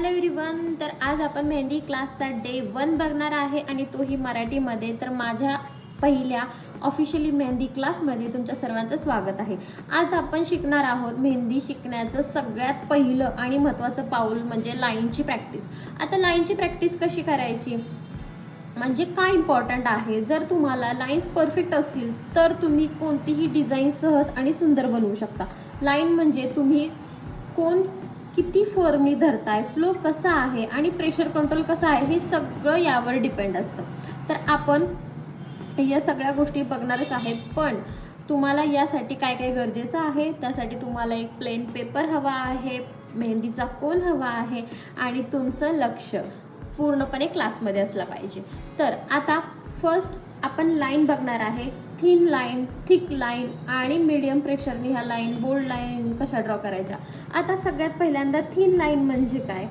Hello everyone तर आज आपण मेहंदी क्लासचा डे वन बघणार आहे आणि तोही मराठीमध्ये. तर माझ्या पहिल्या ऑफिशियली मेहंदी क्लासमध्ये तुमच्या सर्वांचं स्वागत आहे. आज आपण शिकणार आहोत मेहंदी शिकण्याचं सगळ्यात पहिलं आणि महत्त्वाचं पाऊल म्हणजे लाईनची प्रॅक्टिस आता लाईनची प्रॅक्टिस कशी करायची? म्हणजे काय इम्पॉर्टंट आहे? जर तुम्हाला लाईन्स परफेक्ट असतील तर तुम्ही कोणतीही डिझाईन सहज आणि सुंदर बनवू शकता. लाईन म्हणजे तुम्ही कोण किती फर्मली धरताय फ्लो कसा आहे आणि प्रेशर कंट्रोल कसा आहे हे सगळं यावर डिपेंड असतं. तर आपण या सगळ्या गोष्टी बघणारच आहेत पण तुम्हाला यासाठी काय काय गरजेचं आहे? त्यासाठी तुम्हाला एक प्लेन पेपर हवा आहे मेहंदीचा कोन हवा आहे आणि तुमचं लक्ष पूर्णपणे क्लासमध्ये असलं पाहिजे. तर आता फर्स्ट आपण लाईन बघणार आहे थिन लाईन थिक लाईन आणि मीडियम प्रेशरने ह्या लाईन बोल्ड लाईन कशा ड्रॉ करायच्या? आता सगळ्यात पहिल्यांदा थिन लाईन म्हणजे काय?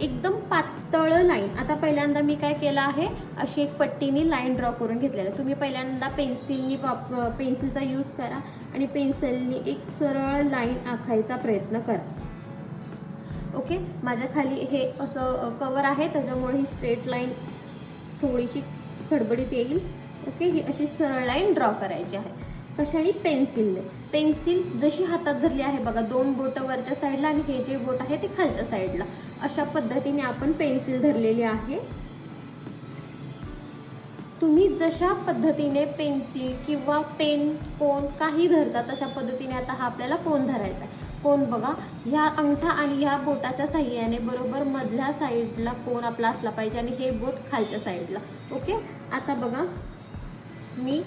एकदम पातळ लाईन आता पहिल्यांदा मी काय केलं आहे? अशी एक पट्टीने लाईन ड्रॉ करून घेतलेलं. आहे तुम्ही पहिल्यांदा पेन्सिलनी वाप पेन्सिलचा यूज करा आणि पेन्सिलनी एक सरळ लाईन आखायचा प्रयत्न करा. ओके माझ्या खाली हे असं कवर आहे. त्याच्यामुळे ही स्ट्रेट लाईन थोडीशी खडबडीत येईल. ओके ही अशी सरळ लाईन ड्रॉ करायची आहे. कशाने? पेन्सिलने. पेन्सिल जशी हातात धरली आहे बघा दोन बोटं वरच्या साईडला आणि हे जे बोट आहे ते खालच्या साईडला. अशा पद्धतीने आपण पेन्सिल धरलेली आहे. तुम्ही जशा पद्धतीने पेन्सिल किंवा पेन कोन काही धरता तशा पद्धतीने आता हा आपल्याला कोन धरायचा आहे. कोन बघा ह्या अंगठा आणि ह्या बोटाच्या साह्याने बरोबर मधल्या साईडला कोन आपला असला पाहिजे आणि हे बोट खालच्या साईडला. ओके? आता बघा मी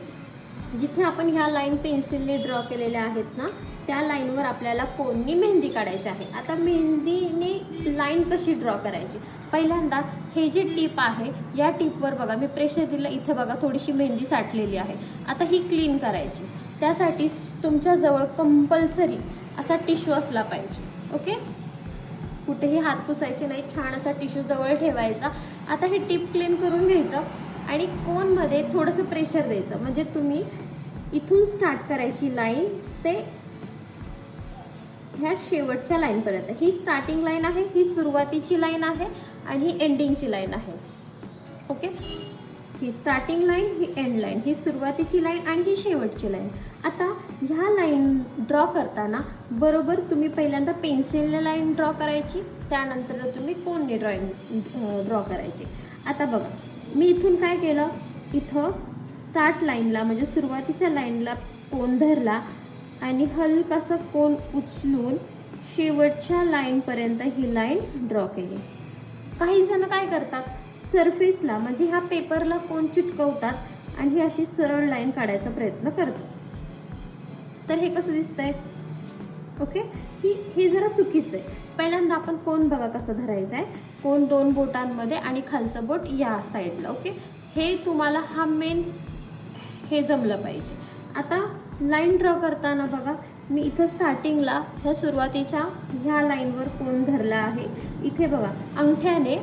जिथे आपण ह्या लाईन पेन्सिलने ड्रॉ केलेल्या आहेत ना त्या लाईनवर आपल्याला कोणनी मेहंदी काढायची आहे? आता मेहंदीने लाईन कशी ड्रॉ करायची? पहिल्यांदा हे जे टीप आहे या टीपवर बघा मी प्रेशर दिलं इथे बघा थोडीशी मेहंदी साठलेली आहे. आता ही क्लीन करायची. त्यासाठी तुमच्याजवळ कंपल्सरी असा टिश्यू असला पाहिजे. ओके कुठेही हात पुसायचे नाही छान असा टिश्यू जवळ ठेवायचा. आता हे टीप क्लीन करून घ्यायचं. आणि कोनमध्ये थोडंसं प्रेशर द्यायचं. म्हणजे तुम्ही इथून स्टार्ट करायची लाईन ते ह्या शेवटच्या लाईनपर्यंत ही स्टार्टिंग लाईन आहे ही सुरुवातीची लाईन आहे आणि ही एंडिंगची लाईन आहे. ओके ही स्टार्टिंग लाईन ही एंड लाईन ही सुरुवातीची लाईन आणि ही शेवटची लाईन आता ह्या लाईन ड्रॉ करताना बरोबर तुम्ही पहिल्यांदा पेन्सिलने लाईन ड्रॉ करायची त्यानंतर तुम्ही कोणने ड्रॉइंग ड्रॉ करायची. आता बघा. मी इथून काय केलं? इथं स्टार्ट लाईनला म्हणजे सुरुवातीच्या लाईनला कोण धरला आणि हलकासा कोण उचलून शेवटच्या लाईनपर्यंत ही लाईन ड्रॉ केली. काही जण काय करतात? सरफेसला म्हणजे ह्या पेपरला कोण चिटकवतात आणि ही अशी सरळ लाईन काढायचा प्रयत्न करतात. तर हे कसं दिसतंय? ओके ही हे जरा चुकीचं आहे. पहिल्यांदा आपण कोण बघा कसं धरायचं आहे कोण दोन बोटांमध्ये आणि खालचं बोट या साईडला ओके? हे तुम्हाला हा मेन हे जमलं पाहिजे. आता लाईन ड्रॉ करताना बघा मी इथं स्टार्टिंगला ह्या सुरुवातीच्या ह्या लाईनवर कोण धरला आहे? इथे बघा अंगठ्याने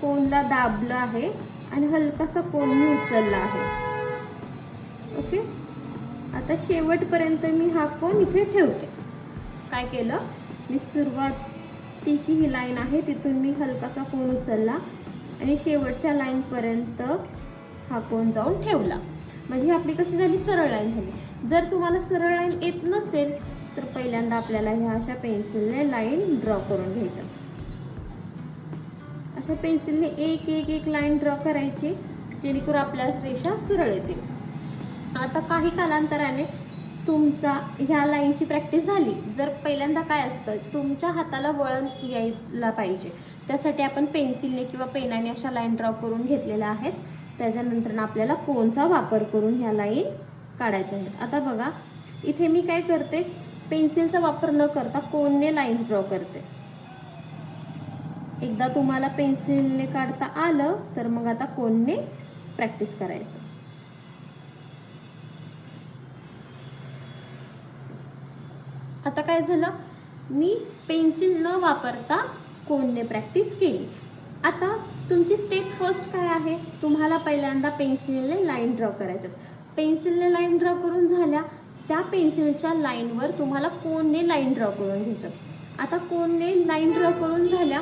कोणला दाबलं आहे आणि हलकासा कोण मी उचलला आहे? ओके? आता शेवटपर्यंत मी हा कोण इथे ठेवते. काय केलं? मी सुरुवातीची ही लाईन आहे तिथून मी हलकासा कोण उचलला आणि शेवटच्या लाईनपर्यंत हा कोण जाऊन ठेवला. म्हणजे आपली कशी झाली? सरळ लाईन झाली. जर तुम्हाला सरळ लाईन येत नसेल तर पहिल्यांदा आपल्याला ह्या अशा पेन्सिलने लाईन ड्रॉ करून घ्यायच्या अशा पेन्सिलने एक एक एक लाईन ड्रॉ करायची जेणेकरून आपल्या रेषा सरळ येतील. आता काही कालांतराने तुमचा ह्या लाईनची प्रॅक्टिस झाली जर पहिल्यांदा काय असतं तुमच्या हाताला वळण यायला पाहिजे. त्यासाठी आपण पेन्सिलने किंवा पेनाने अशा लाईन ड्रॉ करून घेतलेल्या आहेत. त्याच्यानंतर आपल्याला कोनचा वापर करून ह्या लाईन काढायच्या आहेत. आता बघा इथे मी काय करते पेन्सिलचा वापर न करता कोनने लाईन्स ड्रॉ करते? एकदा तुम्हाला पेन्सिलने काढता आलं तर मग आता कोनने प्रॅक्टिस करायचं? आता काय झालं? मी पेन्सिल न वापरता कोनने प्रॅक्टिस केली? आता तुमची स्टेप फर्स्ट काय आहे? तुम्हाला पहिल्यांदा पेन्सिलने लाईन ड्रॉ करायच्या पेन्सिलने लाईन ड्रॉ करून झाल्या त्या पेन्सिलच्या लाईनवर तुम्हाला कोनने लाईन ड्रॉ करून घ्यायचं? आता कोणने लाईन ड्रॉ करून झाल्या?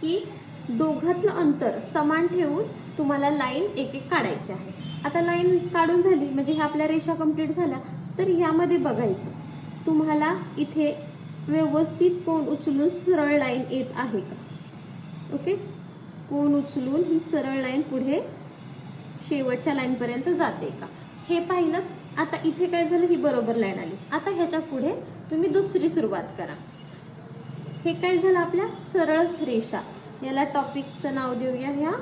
की दोघातलं अंतर समान ठेवून तुम्हाला लाईन एक एक काढायची आहे. आता लाईन काढून झाली म्हणजे ह्या आपल्या रेषा कंप्लीट झाल्या तर ह्यामध्ये बघायचं. तुम्हाला इथे व्यवस्थित कोण उचलून सरळ लाईन येत आहे का? ओके कोण उचलून ही सरळ लाईन पुढे शेवटच्या लाईनपर्यंत जाते का? हे पाहिलं आता इथे काय झालं? ही बरोबर लाईन आली. आता ह्याच्या पुढे तुम्ही दुसरी सुरुवात करा. हे काय झालं आपल्या? सरळ रेषा. याला टॉपिकचं नाव देऊया ह्या.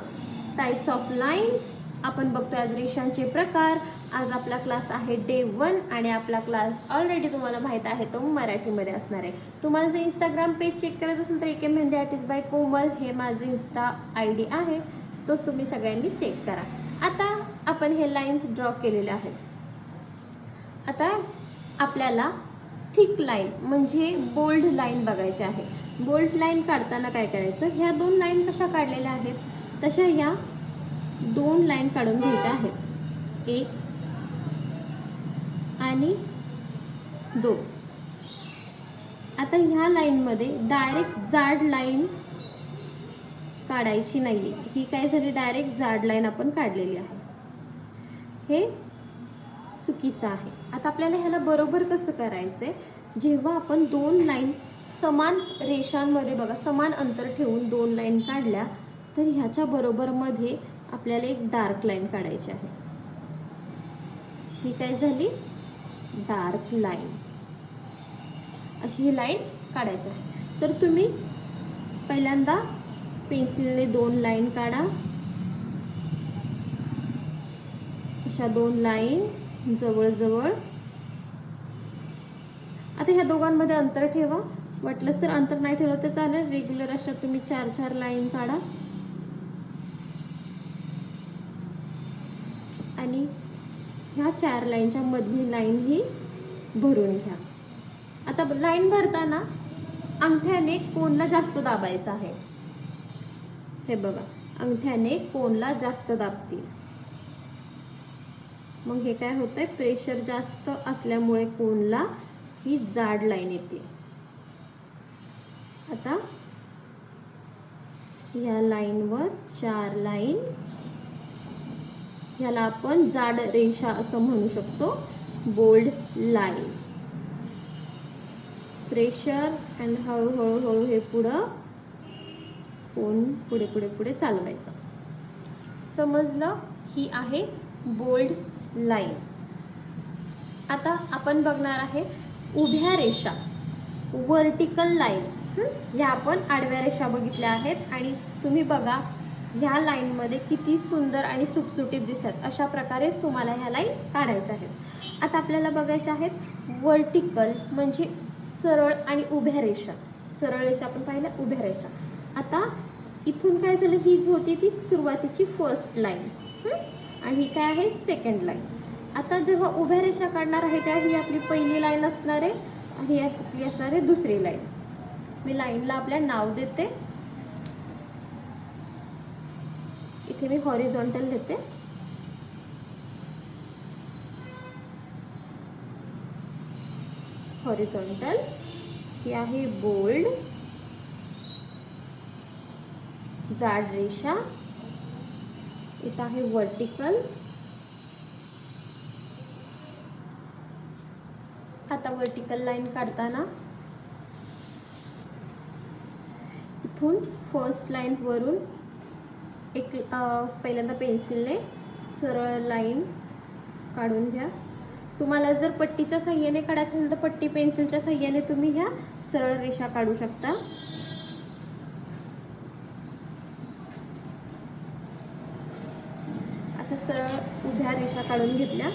टाईप्स ऑफ लाईन्स आपण बघतोय आज रेषांचे प्रकार. आज आपला क्लास आहे डे वन आणि आपला क्लास ऑलरेडी तुम्हाला माहीत आहे तो मराठीमध्ये असणार आहे. तुम्हाला जर इंस्टाग्राम पेज चेक करायचं असेल तर एके मेहंदी आर्टिस्ट बाय कोमल हे माझे इन्स्टा आय डी आहे. तो तुम्ही सगळ्यांनी चेक करा. आता आपण हे लाईन्स ड्रॉ केलेले आहेत. आता आपल्याला थिक लाईन म्हणजे बोल्ड लाईन बघायची आहे. बोल्ड लाईन काढताना काय करायचं? ह्या दोन लाईन कशा काढलेल्या आहेत? तशा या दोन लाईन काढून घ्यायच्या आहेत. एक आणि दोन. आता ह्या लाईनमध्ये डायरेक्ट जाड लाईन काढायची नाही ही काय झाली? डायरेक्ट जाड लाईन आपण काढलेली आहे. हे चुकीचं आहे. आता आपल्याला ह्याला बरोबर कसं करायचं आहे जेव्हा आपण दोन लाईन समान रेषांमध्ये बघा समान अंतर ठेवून दोन लाईन काढल्या तर ह्याच्या बरोबरमध्ये आपल्याला एक डार्क लाईन काढायची आहे. ही काय झाली? डार्क लाईन अशी ही लाईन काढायची आहे. तर तुम्ही पहिल्यांदा पेन्सिलने दोन लाईन काढा. अशा दोन लाईन जवळजवळ. आता ह्या दोघांमध्ये अंतर ठेवा. वाटलंच तर अंतर नाही ठेवलं तर चालेल. रेग्युलर अशा तुम्ही चार चार लाईन काढा आणि ह्या चार लाईनच्या मधली लाईन ही भरून घ्या. आता लाईन भरताना अंगठ्याने कोणला जास्त दाबायचं आहे? हे बघा अंगठ्याने कोणला जास्त दाबतील. मग हे काय होतंय? प्रेशर जास्त असल्यामुळे कोणला ही जाड लाईन येते. आता या लाईनवर चार लाईन ह्याला आपण जाड रेषा असं म्हणू शकतो. Bold line. प्रेशर अँड हळूहळूहळू हे पुढं फोन पुढे पुढे पुढे चालवायचं. समजलं? ही आहे बोल्ड लाईन. आता आपण बघणार आहे उभ्या रेषा. Vertical line. ह्या आपण आडव्या रेषा बघितल्या आहेत आणि तुम्ही बघा ह्या लाईनमध्ये किती सुंदर आणि सुटसुटीत दिसत. अशा प्रकारेच तुम्हाला ह्या लाईन काढायच्या आहेत. आता आपल्याला बघायच्या आहेत वर्टिकल म्हणजे सरळ आणि उभ्या रेषा. सरळ रेषा आपण पाहिल्या उभ्या रेषा. आता इथून काय झालं? ही जी होती ती सुरुवातीची फर्स्ट लाईन आणि ही काय आहे? सेकंड लाईन आता जेव्हा उभ्या रेषा काढणार आहे त्या ही आपली पहिली लाईन असणार आहे आणि ही आपली असणार आहे दुसरी लाईन मी लाईनला आपल्या नाव देते. इथे मी हॉरिझॉन्टल देते. हॉरिझॉन्टल ही आहे बोल्ड जाड रेषा. इथं आहे वर्टिकल आता वर्टिकल लाईन काढताना. इथून फर्स्ट लाईन वरून एक पहिल्यांदा पेन्सिलने सरळ लाईन काढून घ्या. तुम्हाला जर पट्टीच्या साह्याने काढायचं असेल तर पट्टी पेन्सिलच्या साह्याने तुम्ही ह्या सरळ रेषा काढू शकता. अशा सरळ उभ्या रेषा काढून घेतल्या.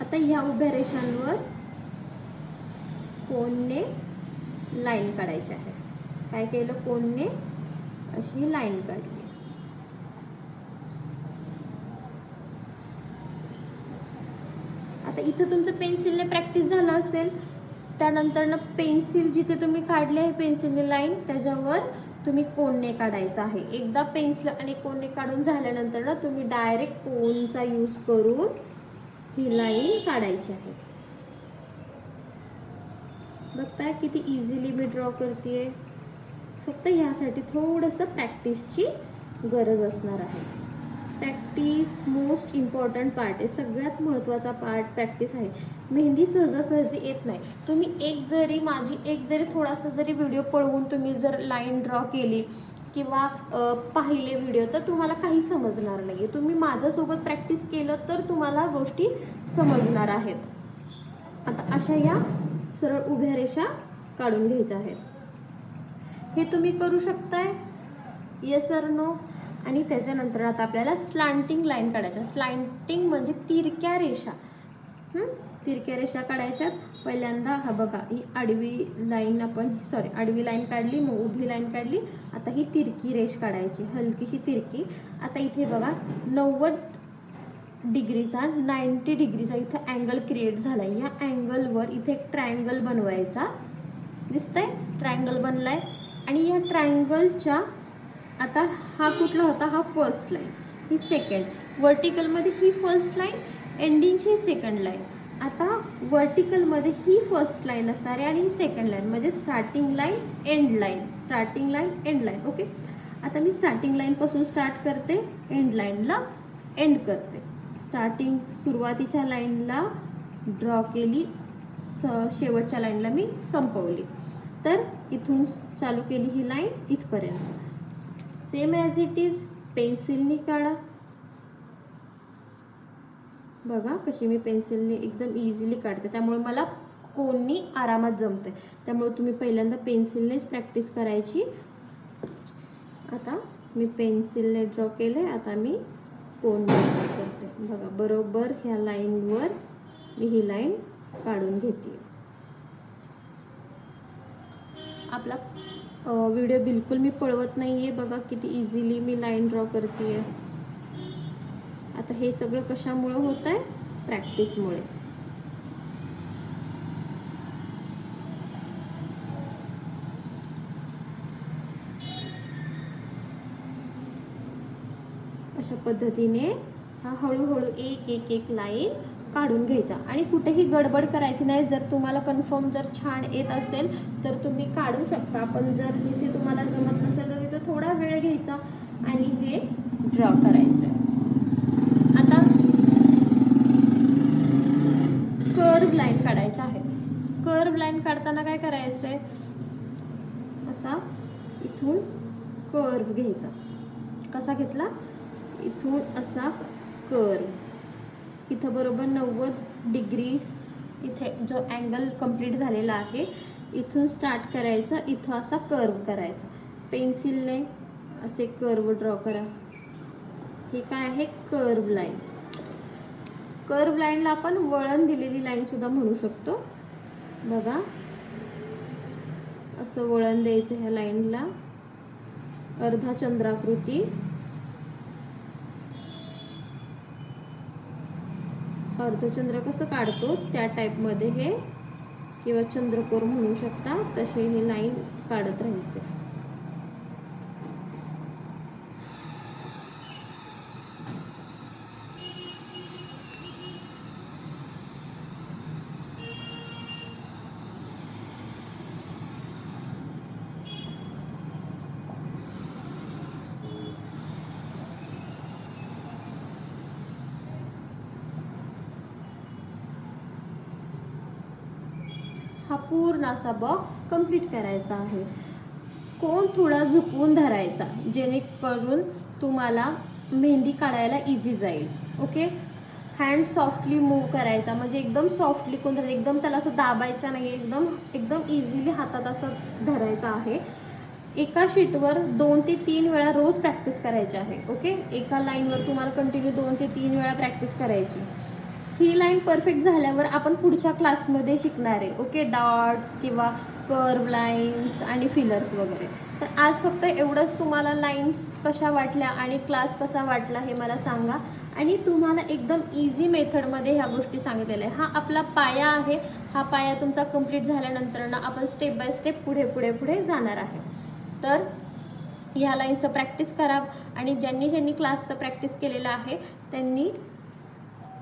आता ह्या उभ्या रेषांवर कोणने लाईन काढायची आहे? काय केलं? कोणने अशी लाईन काढली. आता इथं तुमचं पेन्सिलने प्रॅक्टिस झालं असेल त्यानंतर ना पेन्सिल जिथे तुम्ही काढले आहे पेन्सिलने लाईन त्याच्यावर तुम्ही कोणने काढायचं आहे. एकदा पेन्सिल आणि कोणने काढून झाल्यानंतर ना तुम्ही डायरेक्ट कोनचा यूज करून ही लाईन काढायची आहे. बघताय किती इझिली मी ड्रॉ करते फक्त ह्यासाठी थोडंसं प्रॅक्टिसची गरज असणार आहे. प्रॅक्टिस मोस्ट इम्पॉर्टंट पार्ट आहे सगळ्यात महत्त्वाचा पार्ट प्रॅक्टिस आहे. मेहंदी सहजासहजी येत नाही. तुम्ही एक जरी माझी एक जरी थोडासा जरी व्हिडिओ पळवून तुम्ही जर लाईन ड्रॉ केली किंवा पाहिले व्हिडिओ तर तुम्हाला काही समजणार नाही आहे तुम्ही माझ्यासोबत प्रॅक्टिस केलं तर तुम्हाला गोष्टी समजणार आहेत. आता अशा या सरळ उभ्या रेषा काढून घ्यायच्या आहेत. हे तुम्ही करू शकताय? येस सर नो आणि त्याच्यानंतर आता आपल्याला स्लांटिंग लाईन काढायच्या. स्लांटिंग म्हणजे तिरक्या रेषा. तिरक्या रेषा काढायच्या. पहिल्यांदा हा बघा ही आडवी लाईन आपण सॉरी आडवी लाईन काढली मग उभी लाईन काढली. आता ही तिरकी रेष काढायची हलकीशी तिरकी. आता इथे बघा नव्वद डिग्रीचा नाईंटी डिग्रीचा इथं अँगल क्रिएट झाला आहे या अँगलवर इथे एक ट्रायंगल बनवायचा. दिसतंय? ट्रायंगल बनलाय. आणि या ट्रायंगलच्या आता हा कुठला होता? हा फर्स्ट लाईन ही सेकंड वर्टिकलमध्ये ही फर्स्ट लाईन एंडिंगची सेकंड लाईन आता वर्टिकलमध्ये ही फर्स्ट लाईन असणार आहे आणि ही सेकंड लाईन म्हणजे starting line end line starting line end line okay आता मी स्टार्टिंग लाईनपासून स्टार्ट करते. एंड लाईनला एंड करते. स्टार्टिंग सुरुवातीच्या लाईनला ड्रॉ केली. स शेवटच्या लाईनला मी संपवली. तर इथून चालू केली ही लाईन इथपर्यंत. सेम ॲज इट इज पेन्सिलनी काढा. बघा कशी मी पेन्सिलने एकदम इझिली काढते. त्यामुळे मला कोणी आरामात जमते त्यामुळे तुम्ही पहिल्यांदा पेन्सिलनेच प्रॅक्टिस करायची. आता मी पेन्सिलने ड्रॉ केले आता मी कोण करते. बघा बरोबर ह्या लाईनवर मी ही लाईन काढून घेते. आपला व्हिडिओ बिलकुल मी पळवत नाही आहे बघा किती इझिली मी लाईन ड्रॉ करते आता हे सगळं कशामुळं होत आहे प्रॅक्टिसमुळे अशा पद्धतीने हा हळूहळू एक एक एक लाईन काढून घ्यायचा. आणि कुठेही गडबड करायची नाही. जर तुम्हाला कन्फर्म जर छान येत असेल तर तुम्ही काढू शकता. पण जर जिथे तुम्हाला जमत नसेल तर तिथे थोडा वेळ घ्यायचा आणि हे ड्रॉ करायचं आता कर्व लाईन काढायच्या आहे. कर्व लाईन काढताना काय करायचं आहे असा इथून कर्व घ्यायचा. कसा घेतला? इथून असा कर्व इथं बरोबर नव्वद डिग्री इथे जो अँगल कंप्लीट झालेला आहे इथून स्टार्ट करायचं इथं असा कर्व करायचा. पेन्सिलने असे कर्व ड्रॉ करा. हे काय आहे? कर्व लाईन कर्व लाईनला आपण वळण दिलेली लाईनसुद्धा म्हणू शकतो. बघा. असं वळण द्यायचं ह्या लाईनला अर्धा चंद्राकृती अर्धचंद्र कसं काढतो? त्या टाईपमध्ये हे किंवा चंद्रकोर म्हणू शकता तसे हे लाईन काढत राहायचे हा पूर्ण असा बॉक्स कंप्लीट करायचा आहे. कोण थोडा झुकवून धरायचा जेणेकरून तुम्हाला मेहंदी काढायला इझी जाईल. ओके हँड सॉफ्टली मूव करायचा म्हणजे एकदम सॉफ्टली कोण धरायचं एकदम त्याला असं दाबायचा नाही एकदम एकदम इझिली हातात असं धरायचं आहे. एका शीटवर दोन ते तीन वेळा रोज प्रॅक्टिस करायची आहे. ओके एका लाईनवर तुम्हाला कंटिन्यू दोन ते तीन वेळा प्रॅक्टिस करायची. ही लाईन परफेक्ट झाल्यावर आपण पुढच्या क्लासमध्ये शिकणार आहे. ओके डॉट्स किंवा कर्व लाईन्स आणि फिलर्स वगैरे. तर आज फक्त एवढंच तुम्हाला लाईन्स कशा वाटल्या आणि क्लास कसा वाटला हे मला सांगा. आणि तुम्हाला एकदम इझी मेथडमध्ये ह्या गोष्टी सांगितलेल्या आहे हा आपला पाया आहे. हा पाया तुमचा कंप्लीट झाल्यानंतर ना आपण स्टेप बाय स्टेप पुढे पुढे पुढे जाणार आहे. तर ह्या लाईन्सचं प्रॅक्टिस करा. आणि ज्यांनी ज्यांनी क्लासचं प्रॅक्टिस केलेलं आहे त्यांनी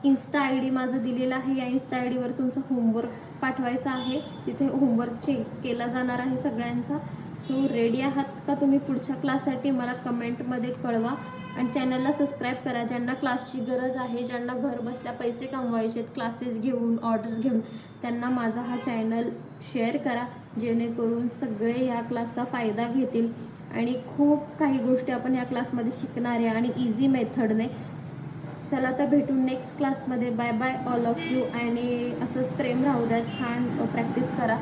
इन्स्टा आय डी माझं दिलेलं आहे. या इन्स्टा आय डीवर तुमचं होमवर्क पाठवायचं आहे. तिथे होमवर्क चेक केला जाणार आहे सगळ्यांचा. सो रेडी आहात का तुम्ही पुढच्या क्लाससाठी मला कमेंटमध्ये कळवा. आणि चॅनलला सबस्क्राईब करा. ज्यांना क्लासची गरज आहे ज्यांना घर बसल्या पैसे कमवायचे आहेत क्लासेस घेऊन ऑर्डर्स घेऊन त्यांना माझा हा चॅनल शेअर करा. जेणेकरून सगळे या क्लासचा फायदा घेतील. आणि खूप काही गोष्टी आपण या क्लासमध्ये शिकणार आहे. आणि इझी मेथडने चला तर भेटू नेक्स्ट क्लासमध्ये bye bye all of you आणि असंच प्रेम राहू द्या. छान प्रॅक्टिस करा.